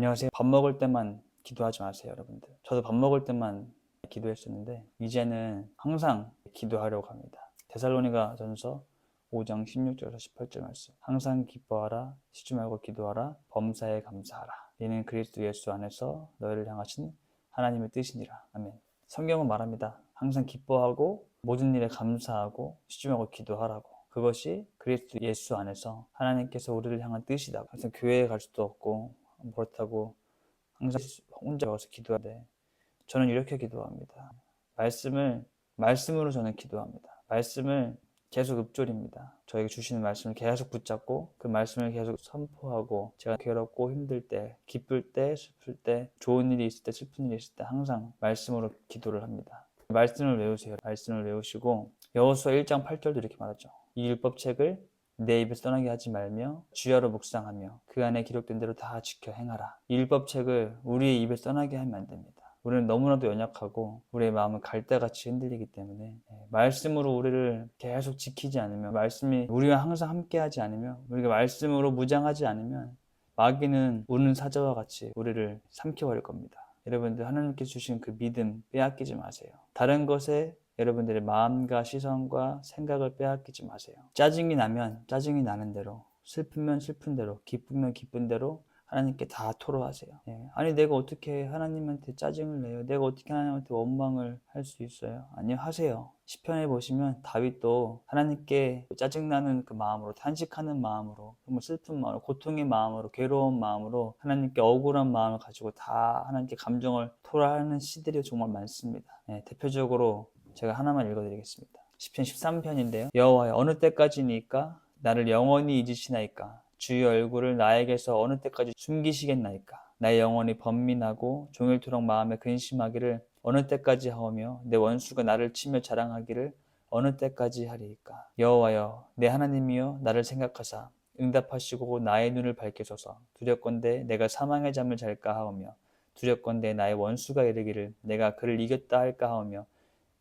안녕하세요. 밥 먹을 때만 기도하지 마세요, 여러분들. 저도 밥 먹을 때만 기도했었는데 이제는 항상 기도하려고 합니다. 데살로니가 전서 5장 16절에서 18절 말씀. 항상 기뻐하라, 쉬지 말고 기도하라, 범사에 감사하라. 이는 그리스도 예수 안에서 너희를 향하신 하나님의 뜻이니라. 아멘. 성경은 말합니다. 항상 기뻐하고 모든 일에 감사하고 쉬지 말고 기도하라고. 그것이 그리스도 예수 안에서 하나님께서 우리를 향한 뜻이다. 그래서 교회에 갈 수도 없고 그렇다고 항상 혼자 가서 기도하는데 저는 이렇게 기도합니다. 말씀을 말씀으로 저는 기도합니다. 말씀을 계속 읊조립니다. 저에게 주시는 말씀을 계속 붙잡고 그 말씀을 계속 선포하고 제가 괴롭고 힘들 때, 기쁠 때, 슬플 때, 좋은 일이 있을 때, 슬픈 일이 있을 때 항상 말씀으로 기도를 합니다. 말씀을 외우세요. 말씀을 외우시고 여호수아 1장 8절도 이렇게 말하죠. 이 율법책을 내 입에서 떠나게 하지 말며 주야로 묵상하며 그 안에 기록된 대로 다 지켜 행하라. 이 율법책을 우리의 입에서 떠나게 하면 안 됩니다. 우리는 너무나도 연약하고 우리의 마음은 갈대같이 흔들리기 때문에 예, 말씀으로 우리를 계속 지키지 않으면 말씀이 우리와 항상 함께하지 않으면 우리가 말씀으로 무장하지 않으면 마귀는 우는 사자와 같이 우리를 삼켜버릴 겁니다. 여러분들 하나님께 주신 그 믿음 빼앗기지 마세요. 다른 것에 여러분들의 마음과 시선과 생각을 빼앗기지 마세요. 짜증이 나면 짜증이 나는 대로, 슬프면 슬픈 대로, 기쁘면 기쁜 대로 하나님께 다 토로하세요. 예. 아니 내가 어떻게 하나님한테 짜증을 내요? 내가 어떻게 하나님한테 원망을 할 수 있어요? 아니요 하세요. 시편에 보시면 다윗도 하나님께 짜증나는 그 마음으로 탄식하는 마음으로 정말 슬픈 마음으로 고통의 마음으로 괴로운 마음으로 하나님께 억울한 마음을 가지고 다 하나님께 감정을 토로하는 시들이 정말 많습니다. 예, 대표적으로 제가 하나만 읽어드리겠습니다. 시편 13편인데요. 여호와여 어느 때까지니까 나를 영원히 잊으시나이까 주의 얼굴을 나에게서 어느 때까지 숨기시겠나이까 나의 영혼이 번민하고 종일토록 마음에 근심하기를 어느 때까지 하오며 내 원수가 나를 치며 자랑하기를 어느 때까지 하리이까 여호와여 내 하나님이여 나를 생각하사 응답하시고 나의 눈을 밝히소서 두렵건대 내가 사망의 잠을 잘까 하오며 두렵건대 나의 원수가 이르기를 내가 그를 이겼다 할까 하오며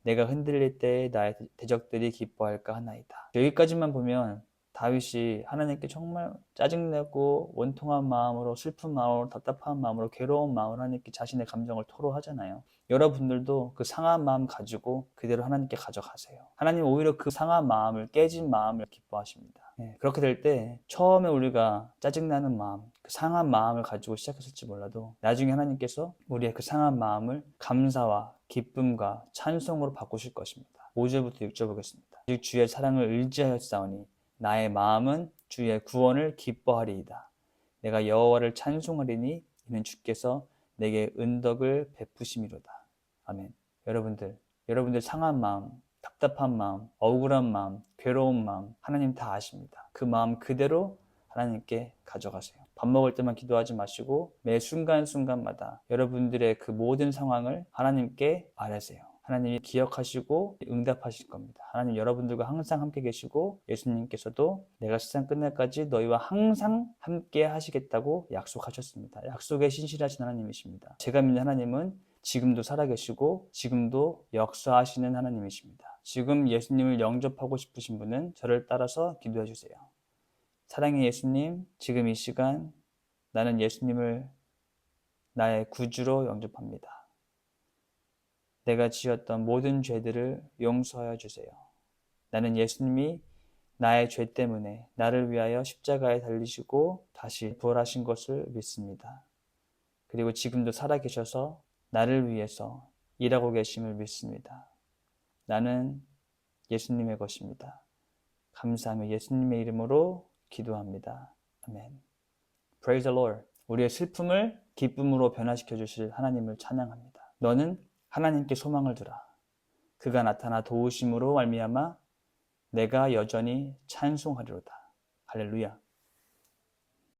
내가 흔들릴 때에 나의 대적들이 기뻐할까 하나이다. 여기까지만 보면 다윗이 하나님께 정말 짜증내고 원통한 마음으로 슬픈 마음으로 답답한 마음으로 괴로운 마음으로 하나님께 자신의 감정을 토로하잖아요. 여러분들도 그 상한 마음 가지고 그대로 하나님께 가져가세요. 하나님 오히려 그 상한 마음을 깨진 마음을 기뻐하십니다. 예, 그렇게 될 때 처음에 우리가 짜증나는 마음, 그 상한 마음을 가지고 시작했을지 몰라도 나중에 하나님께서 우리의 그 상한 마음을 감사와 기쁨과 찬송으로 바꾸실 것입니다. 5절부터 6절 보겠습니다. 즉 주의 사랑을 의지하였사오니 나의 마음은 주의 구원을 기뻐하리이다. 내가 여호와를 찬송하리니 이는 주께서 내게 은덕을 베푸심이로다. 아멘. 여러분들, 여러분들 상한 마음, 답답한 마음, 억울한 마음, 괴로운 마음 하나님 다 아십니다. 그 마음 그대로 하나님께 가져가세요. 밥 먹을 때만 기도하지 마시고 매 순간순간마다 여러분들의 그 모든 상황을 하나님께 말하세요. 하나님이 기억하시고 응답하실 겁니다. 하나님 여러분들과 항상 함께 계시고 예수님께서도 내가 세상 끝날까지 너희와 항상 함께 하시겠다고 약속하셨습니다. 약속에 신실하신 하나님이십니다. 제가 믿는 하나님은 지금도 살아계시고 지금도 역사하시는 하나님이십니다. 지금 예수님을 영접하고 싶으신 분은 저를 따라서 기도해 주세요. 사랑의 예수님, 지금 이 시간 나는 예수님을 나의 구주로 영접합니다. 내가 지었던 모든 죄들을 용서하여 주세요. 나는 예수님이 나의 죄 때문에 나를 위하여 십자가에 달리시고 다시 부활하신 것을 믿습니다. 그리고 지금도 살아계셔서 나를 위해서 일하고 계심을 믿습니다. 나는 예수님의 것입니다. 감사하며 예수님의 이름으로 기도합니다. 아멘. Praise the Lord. 우리의 슬픔을 기쁨으로 변화시켜 주실 하나님을 찬양합니다. 너는 하나님께 소망을 두라. 그가 나타나 도우심으로 말미암아 내가 여전히 찬송하리로다. 할렐루야.